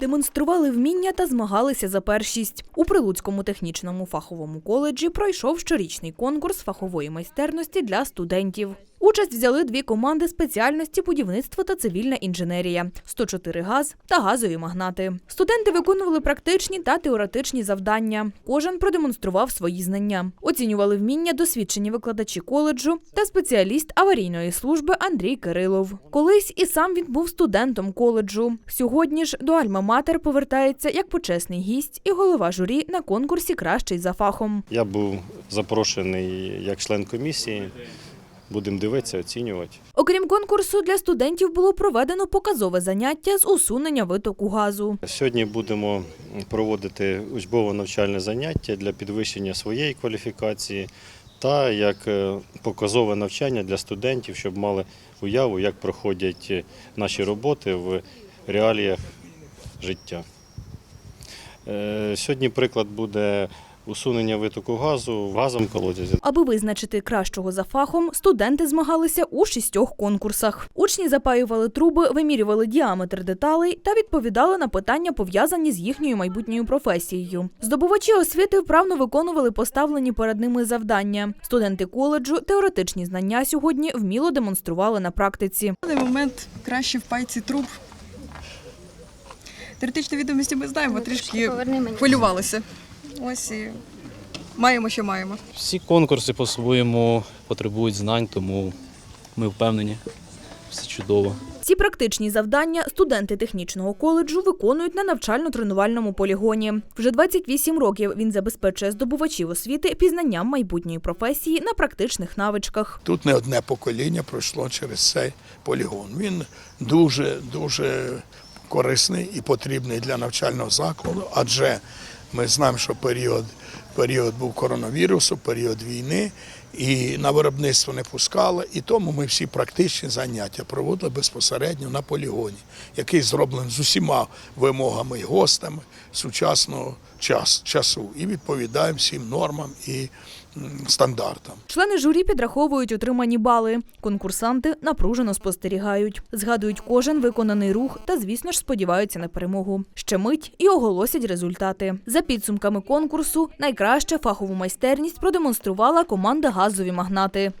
Демонстрували вміння та змагалися за першість. У Прилуцькому технічному фаховому коледжі пройшов щорічний конкурс фахової майстерності для студентів. Участь взяли дві команди спеціальності будівництво та цивільна інженерія 104 газ та газові магнати. Студенти виконували практичні та теоретичні завдання. Кожен продемонстрував свої знання. Оцінювали вміння досвідчені викладачі коледжу та спеціаліст аварійної служби Андрій Кирилов. Колись і сам він був студентом коледжу. Сьогодні ж до Альма-Матер повертається як почесний гість і голова журі на конкурсі Кращий за фахом. Я був запрошений як член комісії. Будемо дивитися, оцінювати. Окрім конкурсу, для студентів було проведено показове заняття з усунення витоку газу. Сьогодні будемо проводити учбово-навчальне заняття для підвищення своєї кваліфікації та як е, показове навчання для студентів, щоб мали уяву, як проходять е, наші роботи в реаліях життя. Е, Сьогодні приклад буде усунення витоку газу в газовому колодязі. Аби визначити кращого за фахом, студенти змагалися у шістьох конкурсах. Учні запаювали труби, вимірювали діаметр деталей та відповідали на питання, пов'язані з їхньою майбутньою професією. Здобувачі освіти вправно виконували поставлені перед ними завдання. Студенти коледжу теоретичні знання сьогодні вміло демонстрували на практиці. На даний момент краще в пайці труб. Теоретичні відомості ми знаємо, трішки хвилювалися. Ось і маємо, що маємо. Всі конкурси по-своєму потребують знань, тому ми впевнені, все чудово. Ці практичні завдання студенти технічного коледжу виконують на навчально-тренувальному полігоні. Вже 28 років він забезпечує здобувачів освіти пізнанням майбутньої професії на практичних навичках. Тут не одне покоління пройшло через цей полігон. Він дуже дуже корисний і потрібний для навчального закладу, адже ми знаємо, що період, період був коронавірусу, період війни, і на виробництво не пускали. І тому ми всі практичні заняття проводили безпосередньо на полігоні, який зроблений з усіма вимогами і гостями сучасного час, часу і відповідає всім нормам і стандартам. Члени журі підраховують отримані бали. Конкурсанти напружено спостерігають, згадують кожен виконаний рух та, звісно ж, сподіваються на перемогу. Ще мить і оголосять результати. За підсумками конкурсу найкраще фахову майстерність продемонструвала команда газові магнати.